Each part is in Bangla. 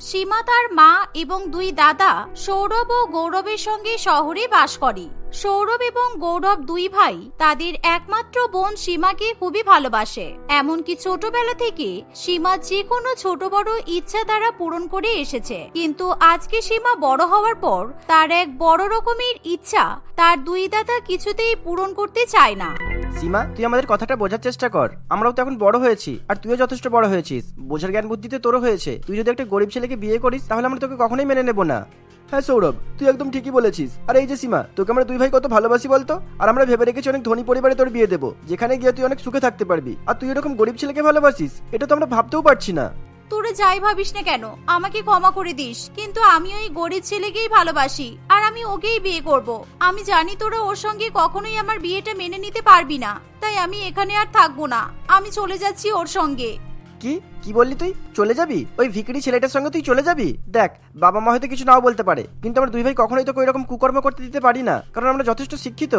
সীমা তার মা এবং দুই দাদা সৌরভ ও গৌরবের সঙ্গে শহরে বাস করে। সৌরভ এবং গৌরব দুই ভাই তাদের একমাত্র বোন সীমাকে খুবই ভালোবাসে। এমনকি ছোটবেলা থেকে সীমা যে কোনো ছোট বড় ইচ্ছা তারা পূরণ করে এসেছে। কিন্তু আজকে সীমা বড় হওয়ার পর তার এক বড় রকমের ইচ্ছা তার দুই দাদা কিছুতেই পূরণ করতে চায় না। সীমা, তুই আমাদের কথাটা বোঝার চেষ্টা কর। আমরাও তো এখন বড় হয়েছি, আর তুইও যথেষ্ট বড় হয়েছিস। বোঝার জ্ঞান বুদ্ধিতে তোরও হয়েছে। তুই যদি একটা গরিব ছেলেকে বিয়ে করিস, তাহলে আমরা তোকে কখনোই মেনে নেব না। হ্যাঁ সৌরভ, তুই একদম ঠিকই বলেছিস। আর এই যে সীমা, তোকে আমরা দুই ভাই কত ভালোবাসি বলতো? আর আমরা ভেবে রেখেছি অনেক ধনী পরিবারে তোর বিয়ে দেবো। যেখানে গিয়ে তুই অনেক সুখে থাকতে পারবি। আর তুই এরকম গরিব ছেলেকে ভালোবাসিস, এটা তো আমরা ভাবতেও পারছি না। তোরা যাই ভাবিস না কেন? আমাকে ক্ষমা করে দিস। কিন্তু আমি ওই গরিব ছেলেকেই ভালোবাসি, আর আমি ওকেই বিয়ে করব। আমি জানি তোরা ওর সঙ্গে কখনোই আমার বিয়েটা মেনে নিতে পারবি না। তাই আমি এখানে আর থাকব না। আমি চলে যাচ্ছি ওর সঙ্গে। কি? কি বললি তুই? চলে যাবি? ওই ভিকিরি ছেলেটার সঙ্গে তুই চলে যাবি? দেখ, বাবা মা হয়তো কিছু নাও বলতে পারে, কিন্তু আমরা দুই ভাই কখনোই তোকে এরকম কুকর্ম করতে দিতে পারি না, কারণ আমরা যথেষ্ট শিক্ষিত।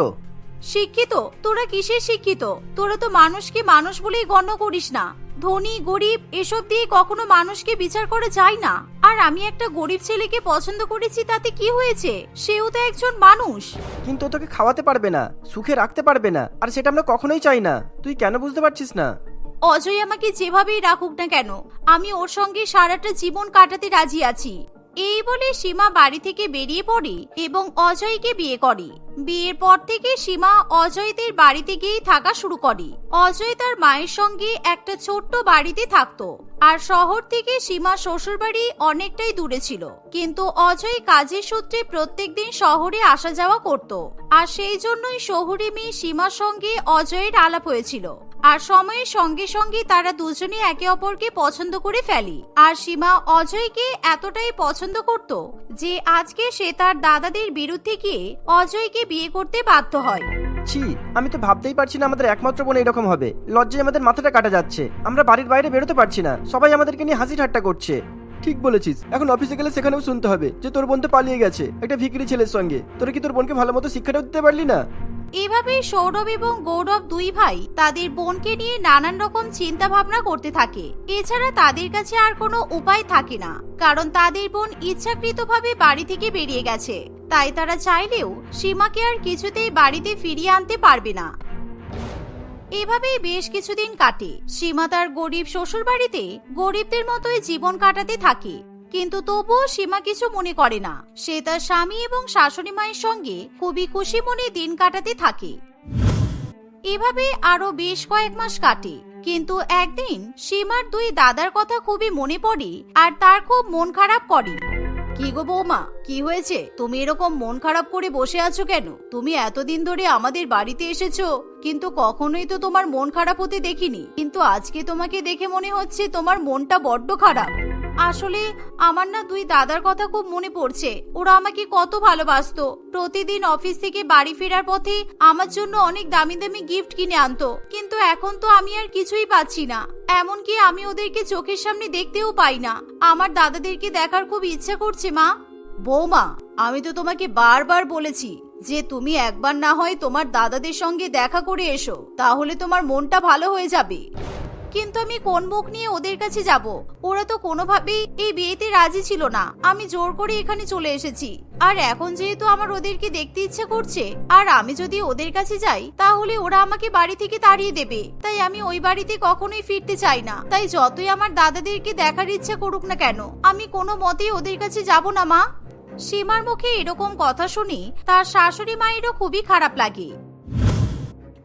শিক্ষিত? তোরা কিসের শিক্ষিত? তোরা তো মানুষকে মানুষ বলেই গণ্য করিস না। ধনী গরিব এসব দিয়ে কখনো মানুষকে বিচার করা যায় না। আর আমি একটা গরিব ছেলেকে পছন্দ করেছি তাতে কি হয়েছে? সেও তো একজন মানুষ। কিন্তু ও তোকে খাওয়াতে পারবে না সুখে রাখতে পারবে না আর সেটা আমরা কখনোই চাই না। তুই কেন বুঝতে পারছিস না? অজয় আমাকে যেভাবেই রাখুক না কেন আমি ওর সঙ্গে সারাটা জীবন কাটাতে রাজি আছি। এই বলে সীমা বাড়ি থেকে বেরিয়ে পড়ে এবং অজয়কে বিয়ে করে। বিয়ের পর থেকে সীমা অজয়দের বাড়িতে গিয়েই থাকা শুরু করে। অজয় তার মায়ের সঙ্গে একটা ছোট্ট বাড়িতে থাকত আর শহর থেকে সীমা শ্বশুরবাড়ি অনেকটাই দূরে ছিল। কিন্তু অজয় কাজের সূত্রে প্রত্যেক দিন শহরে আসা যাওয়া করত। আর সেই জন্যই শহুরে মেয়ে সীমার সঙ্গে অজয়ের আলাপ হয়েছিল। আর সময়ের সঙ্গে সঙ্গে তারা দুজনে একে অপরকে পছন্দ করে ফেলে। আর সীমা অজয়কে এতটাই পছন্দ করত যে আজকে সে তার দাদাদের বিরুদ্ধে গিয়ে অজয়কে বিয়ে করতে বাধ্য হয়। ছি, আমি তো ভাবতেই পারছি না আমাদের একমাত্র বোন এরকম হবে। লজ্জায় আমাদের মাথাটা কাটা যাচ্ছে। আমরা বাড়ির বাইরে বেরোতে পারছি না। সবাই আমাদেরকে নিয়ে হাসি ঠাট্টা করছে। ঠিক বলেছিস। এখন অফিসে গেলে সেখানেও শুনতে হবে যে তোর বোন তো পালিয়ে গেছে। একটা ভিকিরি ছেলের সঙ্গে। তোরা কি তোর বোনকে ভালো মতো শিক্ষাটা দিতে পারলি না? এভাবেই সৌরভ এবং গৌরব দুই ভাই তাদের বোনকে নিয়ে নানান রকম চিন্তা ভাবনা করতে থাকে। এছাড়া তাদের কাছে আর কোনো উপায় থাকে না, কারণ তাদের বোন ইচ্ছাকৃতভাবে বাড়ি থেকে বেরিয়ে গেছে। তাই তারা চাইলেও সীমাকে আর কিছুতেই বাড়িতে ফিরিয়ে আনতে পারবে না। এভাবেই বেশ কিছুদিন কাটে। সীমা তার গরিব শ্বশুর বাড়িতে গরিবদের মতোই জীবন কাটাতে থাকে। কিন্তু তবুও সীমা কিছু মনে করে না। সে তার স্বামী এবং শাশুড়ি মায়ের সঙ্গে খুবই খুশি মনে দিন কাটাতে থাকে। এভাবে আরও বেশ কয়েক মাস কাটে, কিন্তু একদিন সীমার দুই দাদার কথা খুবই মনে পড়ে আর তার খুব মন খারাপ করে। কি গো বৌমা, কি হয়েছে? তুমি এরকম মন খারাপ করে বসে আছো কেন? তুমি এতদিন ধরে আমাদের বাড়িতে এসেছ, কিন্তু কখনোই তো তোমার মন খারাপ হতে দেখিনি। কিন্তু আজকে তোমাকে দেখে মনে হচ্ছে তোমার মনটা বড্ড খারাপ। আসলে আমার না দুই দাদার কথা খুব মনে পড়ছে। ওরা আমাকে কত ভালোবাসতো। প্রতিদিন অফিস থেকে বাড়ি ফেরার পথে আমার জন্য অনেক দামি দামি গিফট কিনে আনতো। কিন্তু এখন তো আমি আর কিছুই পাচ্ছি না। এমনকি আমি ওদেরকে চোখের সামনে দেখতেও পাই না। আমার দাদাদেরকে দেখার খুব ইচ্ছা করছে, মা। বৌমা, আমি তো তোমাকে বারবার বলেছি যে তুমি একবার না হয় তোমার দাদাদের সঙ্গে দেখা করে এসো। তাহলে তোমার মনটা ভালো হয়ে যাবে। কিন্তু আমি কোন মুখ নিয়ে ওদের কাছে যাব? ওরা তো কোনোভাবেই এই বিয়েতে রাজি ছিল না। আমি জোর করে এখানে চলে এসেছি। আর এখন যেহেতু আমার ওদেরকে দেখতে ইচ্ছে করছে, আর আমি যদি ওদের কাছে যাই, তাহলে ওরা আমাকে বাড়ি থেকে তাড়িয়ে দেবে। তাই আমি ওই বাড়িতে কখনোই ফিরতে চাই না। তাই যতই আমার দাদাদেরকে দেখার ইচ্ছে করুক না কেন, আমি কোনো মতেই ওদের কাছে যাব না, মা। সীমার মুখে এরকম কথা শুনি তার শাশুড়ি মায়েরও খুবই খারাপ লাগে।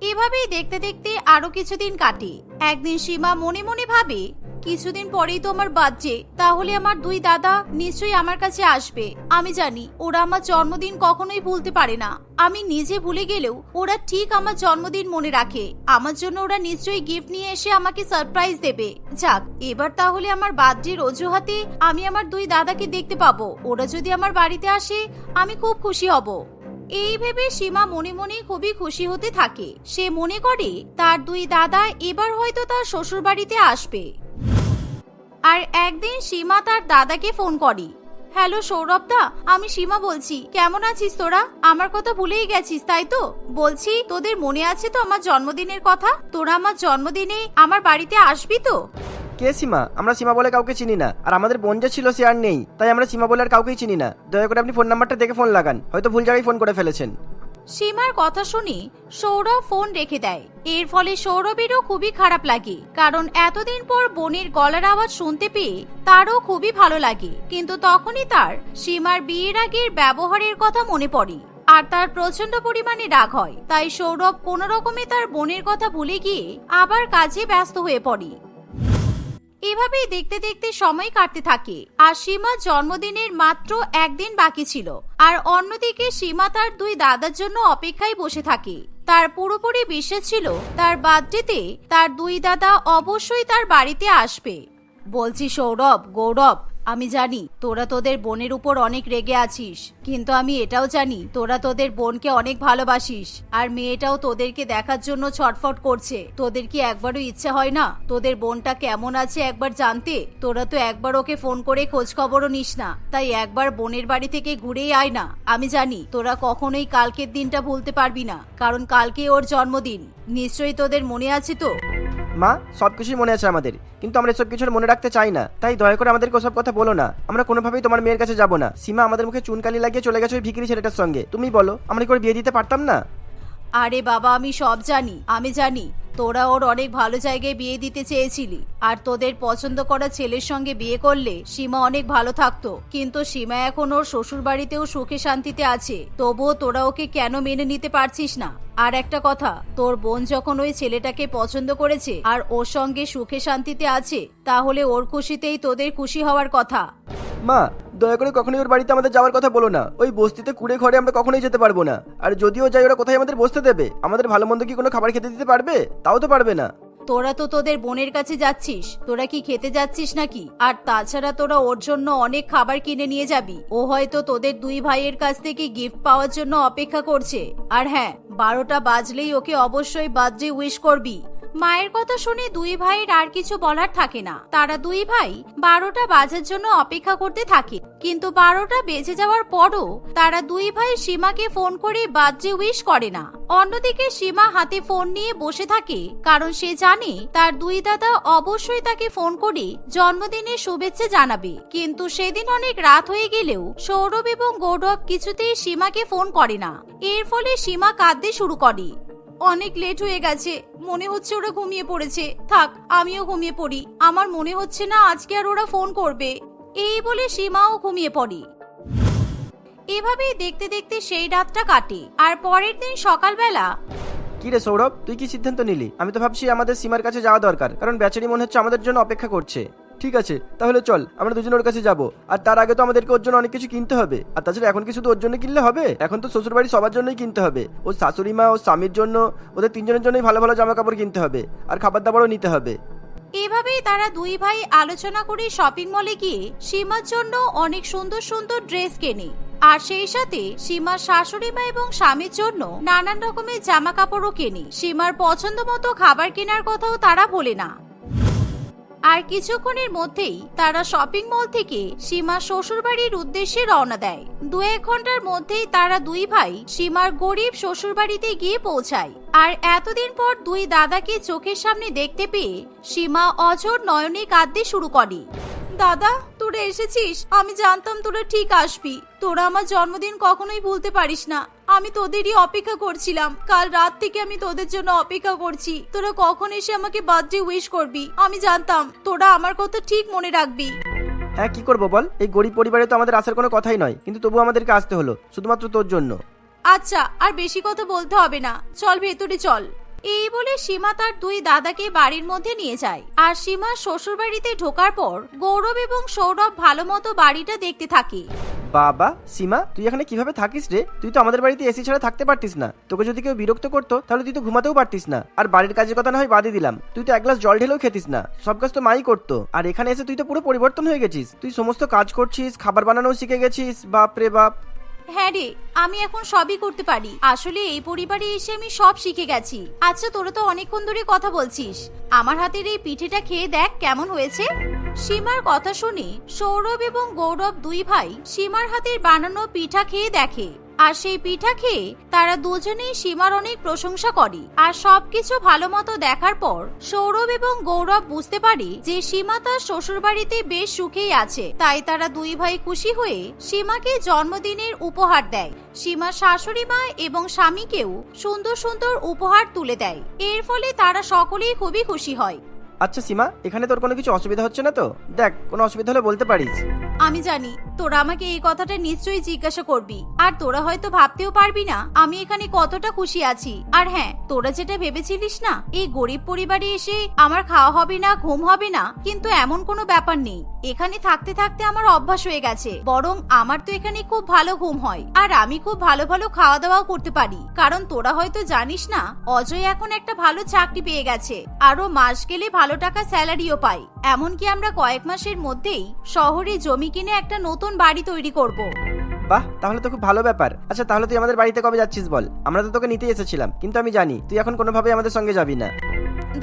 এভাবেই দেখতে দেখতে আরও কিছুদিন কাটে। একদিন সীমা মনে মনে ভাবে, কিছুদিন পরেই তো আমার বাচ্চে তাহলে আমার দুই দাদা নিশ্চয়ই আমার কাছে আসবে। আমি জানি, ওরা আমার জন্মদিন কখনোই ভুলতে পারে না। আমি নিজে ভুলে গেলেও ওরা ঠিক আমার জন্মদিন মনে রাখে। আমার জন্য ওরা নিশ্চয়ই গিফট নিয়ে এসে আমাকে সারপ্রাইজ দেবে। যাক, এবার তাহলে আমার বার্থডের অজুহাতে আমি আমার দুই দাদাকে দেখতে পাবো। ওরা যদি আমার বাড়িতে আসে, আমি খুব খুশি হব। এই ভেবে সীমা মনে মনে খুবই খুশি হতে থাকে। সে মনে করে, তার দুই দাদা এবার হয়তো তার শ্বশুর বাড়িতে আসবে। আর একদিন সীমা তার দাদাকে ফোন করে, হ্যালো সৌরভ দা আমি সীমা বলছি। কেমন আছিস তোরা? আমার কথা ভুলেই গেছিস, তাই তো? বলছি, তোদের মনে আছে তো আমার জন্মদিনের কথা? তোরা আমার জন্মদিনে আমার বাড়িতে আসবি তো? কে সীমা? আমরা সীমা বলে কাউকে চিনি না। আর আমাদের বোন যে ছিল, সে আর নেই। তাই আমরা সীমা বলে আর কাউকেই চিনি না। দয়া করে আপনি ফোন নাম্বারটা দেখে ফোন লাগান। হয়তো ভুল জায়গায় ফোন করে ফেলেছেন। সীমার কথা শুনে সৌরভ ফোন রেখে দেয়। এর ফলে সৌরভেরও খুবই খারাপ লাগে। কারণ এতদিন পর বোনের গলার আওয়াজ শুনতে পেয়ে তারও খুবই ভালো লাগে। কিন্তু তখনই তার সীমার বিয়ের আগের ব্যবহারের কথা মনে পড়ে। আর তার প্রচণ্ড পরিমাণে রাগ হয়। তাই সৌরভ কোনো রকমে তার বোনের কথা ভুলে গিয়ে আবার কাজে ব্যস্ত হয়ে পড়ে। এভাবেই দেখতে দেখতে সময় কাটতে থাকে। আর সীমা জন্মদিনের মাত্র একদিন বাকি ছিল। আর অন্যদিকে সীমা তার দুই দাদার জন্য অপেক্ষায় বসে থাকে। তার পুরোপুরি বিশ্বাস ছিল তার বার্থডেতে তার দুই দাদা অবশ্যই তার বাড়িতে আসবে। বলছি সৌরভ, গৌরব আমি জানি, তোরা তোদের বোনের উপর অনেক রেগে আছিস, কিন্তু আমি এটাও জানি, তোরা তোদের বোনকে অনেক ভালোবাসিস, আর মেয়েটাও তোদেরকে দেখার জন্য ছটফট করছে। তোদের কি একবারও ইচ্ছে হয় না? তোদের বোনটা কেমন আছে একবার জানতে? তোরা তো একবার ওকে ফোন করে খোঁজ খবরও নিস না, তাই একবার বোনের বাড়ি থেকে ঘুরেই আয় না। আমি জানি, তোরা কখনোই কালকের দিনটা ভুলতে পারবি না, কারণ কালকে ওর জন্মদিন। নিশ্চয়ই তোদের মনে আছে তো? মা, সব কিছুই মনে আছে আমাদের। কিন্তু আমরা এসব কিছুর মনে রাখতে চাই না। তাই দয়া করে আমাদেরকে ওসব কথা বলো না। আমরা কোনোভাবেই তোমার মেয়ের কাছে যাব না। সীমা আমাদের মুখে চুনকালি লাগিয়ে চলে গেছে ওই ভিকিরি ছেলেটার সঙ্গে। তুমি বলো, আমরা কি করে বিয়ে দিতে পারতাম না? আরে বাবা, আমি সব জানি, আমি জানি। তোরা ওর অনেক ভালো জায়গায় বিয়ে দিতে চেয়েছিলি। আর তোদের পছন্দ করা ছেলের সঙ্গে বিয়ে করলে সীমা অনেক ভালো থাকতো। কিন্তু সীমা এখন ওর শ্বশুর বাড়িতেও সুখে শান্তিতে আছে। তবুও তোরা ওকে কেন মেনে নিতে পারছিস না? আর একটা কথা, তোর বোন যখন ওই ছেলেটাকে পছন্দ করেছে আর ওর সঙ্গে সুখে শান্তিতে আছে, তাহলে ওর খুশিতেই তোদের খুশি হওয়ার কথা। মা, দয়া করে কখনোই ওর বাড়িতে আমাদের যাওয়ার কথা বলো না। ওই বস্তিতে কুড়ে ঘরে আমরা কখনোই যেতে পারব না। আর যদিও যাই ওরা কোথায় আমাদের বসতে দেবে, আমাদের ভালো মন্দ কি কোনো খাবার খেতে দিতে পারবে? তাও তো পারবে না। তোরা তো তোদের বোনের কাছে যাচ্ছিস, তোরা কি খেতে যাচ্ছিস নাকি? আর তাছাড়া তোরা ওর জন্য অনেক খাবার কিনে নিয়ে যাবি। ও হয়তো তোদের দুই ভাইয়ের কাছ থেকে গিফট পাওয়ার জন্য অপেক্ষা করছে। আর হ্যাঁ বারোটা বাজলেই ওকে অবশ্যই বার্থডে উইশ করবি। মায়ের কথা শুনে দুই ভাইয়ের আর কিছু বলার থাকে না। তারা দুই ভাই বারোটা বাজার জন্য অপেক্ষা করতে থাকে। কিন্তু বারোটা বেজে যাওয়ার পরও তারা দুই ভাই সীমাকে ফোন করে বার্থডে উইশ করে না। অন্যদিকে সীমা হাতে ফোন নিয়ে বসে থাকে, কারণ সে জানে তার দুই দাদা অবশ্যই তাকে ফোন করে জন্মদিনের শুভেচ্ছা জানাবে। কিন্তু সেদিন অনেক রাত হয়ে গেলেও সৌরভ এবং গৌরব কিছুতেই সীমাকে ফোন করে না। এর ফলে সীমা কাঁদতে শুরু করে। অনেক লেট হয়ে গেছে। মনে হচ্ছে ওরা ঘুমিয়ে পড়েছে। থাক, আমিও ঘুমিয়ে পড়ি। আমার মনে হচ্ছে না আজকে আর ওরা ফোন করবে। এই বলে সীমাও ঘুমিয়ে পড়ে। এভাবেই দেখতে দেখতে সেই রাতটা কাটে। আর পরের দিন সকালবেলা কি রে সৌরভ, তুই কি সিদ্ধান্ত নিলি? আমি তো ভাবছি আমাদের সীমার কাছে যাওয়া দরকার, কারণ বেচারি মনে হচ্ছে আমাদের জন্য অপেক্ষা করছে। ঠিক আছে, তাহলে চল, আমরা দুজন ওর কাছে যাব। আর তার আগে তো আমাদেরকে ওর জন্য অনেক কিছু কিনতে হবে। আর তাছাড়া এখন কি শুধু ওর জন্য কিনলে হবে। এখন তো শ্বশুর বাড়ি সবার জন্যই কিনতে হবে। ওর শাশুড়ি মা ও স্বামীর জন্য, ওদের তিনজনের জন্যই ভালো ভালো জামা কাপড় কিনতে হবে। আর খাবার দাবারও নিতে হবে। এভাবেই তারা দুই ভাই আলোচনা করে শপিং মলে গিয়ে সীমার জন্য অনেক সুন্দর সুন্দর ড্রেস কেনে। আর সেই সাথে সীমার শাশুড়ি মা এবং স্বামীর জন্য নানান রকমের জামা কাপড়ও কেনে। সীমার পছন্দ মতো খাবার কেনার কথাও তারা বলে না। আর কিছুক্ষণের মধ্যেই তারা শপিং মল থেকে সীমা শ্বশুরবাড়ির উদ্দেশ্যে রওনা দেয়। দু এক ঘণ্টার মধ্যেই তারা দুই ভাই সীমার গরিব শ্বশুরবাড়িতে গিয়ে পৌঁছায়। আর এতদিন পর দুই দাদাকে চোখের সামনে দেখতে পেয়ে সীমা অজর নয়নে কাঁদতে শুরু করে। দাদা তোরা এসেছিস? আমি জানতাম তোরা ঠিক আসবি। তোরা আমার জন্মদিন কখনোই ভুলতে পারিস না। আমি তোদেরই অপেক্ষা করছিলাম। কাল রাত থেকে আমি তোদের জন্য অপেক্ষা করছি। তোরা কখন এসে আমাকে বার্থডে উইশ করবি? আমি জানতাম তোরা আমার কথা ঠিক মনে রাখবি। হ্যাঁ কি করব বল? এই গরিব পরিবারে তো আমাদের আসার কোনো কথাই নয়। কিন্তু তবু আমাদেরকে আসতে হলো শুধুমাত্র তোর জন্য। আচ্ছা আর বেশি কথা বলতে হবে না। চল ভেতরে চল। এই বলে সীমা তার দুই দাদাকে বাড়ির মধ্যে নিয়ে যায়। আর সীমা শ্বশুর বাড়িতে ঢোকার পর গৌরব এবং সৌরভ ভালো মতো বাড়িটা দেখতে থাকে। বাবা, সীমা, তুই এখানে কীভাবে থাকিস রে? তুই তো আমাদের বাড়িতে এসি ছাড়া থাকতে পারতিস না। তোকে যদি কেউ বিরক্ত করতো, তাহলে তুই তো ঘুমাতেও পারতিস না। আর বাড়ির কাজের কথা না হয় বাদই দিলাম। তুই তো এক গ্লাস জল ঢেলেও খেতিস না। সব কাজ তো মাই করতো। আর এখানে এসে তুই তো পুরো পরিবর্তন হয়ে গেছিস। তুই সমস্ত কাজ করছিস, খাবার বানানোও শিখে গেছিস। বাপ রে বাপ। হ্যাঁ রে, আমি এখন সবই করতে পারি। আসলে এই পরিবারে এসে আমি সব শিখে গেছি। আচ্ছা তোরা তো অনেকক্ষণ ধরে কথা বলছিস। আমার হাতের এই পিঠেটা খেয়ে দেখ কেমন হয়েছে। সীমার কথা শুনে সৌরভ এবং গৌরব দুই ভাই সীমার হাতের বানানো পিঠা খেয়ে দেখে। আর সেই পিঠা খেয়ে তারা দুজনেই সীমার অনেক প্রশংসা করে। আর সবকিছু ভালো মতো দেখার পর সৌরভ এবং গৌরব বুঝতে পারে যে সীমা তার শ্বশুর বাড়িতে বেশ সুখেই আছে। তাই তারা দুই ভাই খুশি হয়ে সীমাকে জন্মদিনের উপহার দেয়। সীমার শাশুড়ি মা এবং স্বামীকেও সুন্দর সুন্দর উপহার তুলে দেয়। এর ফলে তারা সকলেই খুবই খুশি হয়। আচ্ছা সীমা, এখানে তোর কোনো কিছু অসুবিধা হচ্ছে না তো? দেখ, কোনো অসুবিধা হলে বলতে পারিস। আমি জানি, তোরা আমাকে এই কথাটা নিশ্চয়ই জিজ্ঞাসা করবি। আর তোরা হয়তো ভাবতেও পারবি না, আমি এখানে কতটা খুশি আছি। আর হ্যাঁ তোরা যেটা ভেবেছিলিস না, এই গরিব পরিবারে এসে আমার খাওয়া হবে না, ঘুম হবে না, কিন্তু এমন কোনো ব্যাপার নেই। এখানে থাকতে থাকতে আমার অভ্যাস হয়ে গেছে, বরং আমার তো এখানে খুব ভালো ঘুম হয়, আর আমি খুব ভালো ভালো খাওয়া দাওয়াও করতে পারি। কারণ তোরা হয়তো জানিস না, অজয় এখন একটা ভালো চাকরি পেয়ে গেছে আরও মাস গেলে ভালো টাকা স্যালারিও পায় এমনকি আমরা কয়েক মাসের মধ্যেই শহরে জমি কিনে একটা নতুন বাড়ি তৈরি করব। বাহ তাহলে তো খুব ভালো ব্যাপার। আচ্ছা তাহলে তুই আমাদের বাড়িতে কবে যাচ্ছিস বল? আমরা তো তোকে নিতে এসেছিলাম কিন্তু আমি জানি তুই এখন কোনোভাবেই আমাদের সঙ্গে যাবি না।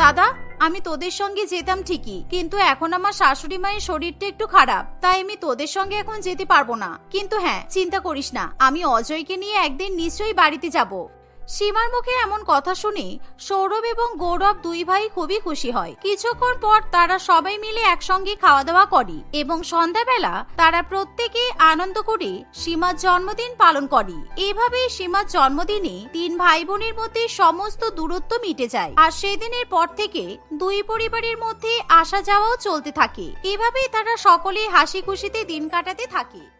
দাদা আমি তোদের সঙ্গে যেতাম ঠিকই কিন্তু এখন আমার শাশুড়ি মায়ের শরীরটা একটু খারাপ তাই আমি তোদের সঙ্গে এখন যেতে পারব না। কিন্তু হ্যাঁ চিন্তা করিস না আমি অজয়কে নিয়ে একদিন নিশ্চয়ই বাড়িতে যাব। সীমার মুখে এমন কথা শুনে সৌরভ এবং গৌরব দুই ভাই খুবই খুশি হয়। কিছুক্ষণ পর তারা সবাই মিলে একসঙ্গে খাওয়া দাওয়া করে এবং সন্ধ্যাবেলা তারা প্রত্যেকে আনন্দ করে সীমার জন্মদিন পালন করে। এভাবেই সীমার জন্মদিনে তিন ভাই বোনের মধ্যে সমস্ত দূরত্ব মিটে যায় আর সেদিনের পর থেকে দুই পরিবারের মধ্যে আসা যাওয়াও চলতে থাকে। এভাবেই তারা সকলে হাসি খুশিতে দিন কাটাতে থাকে।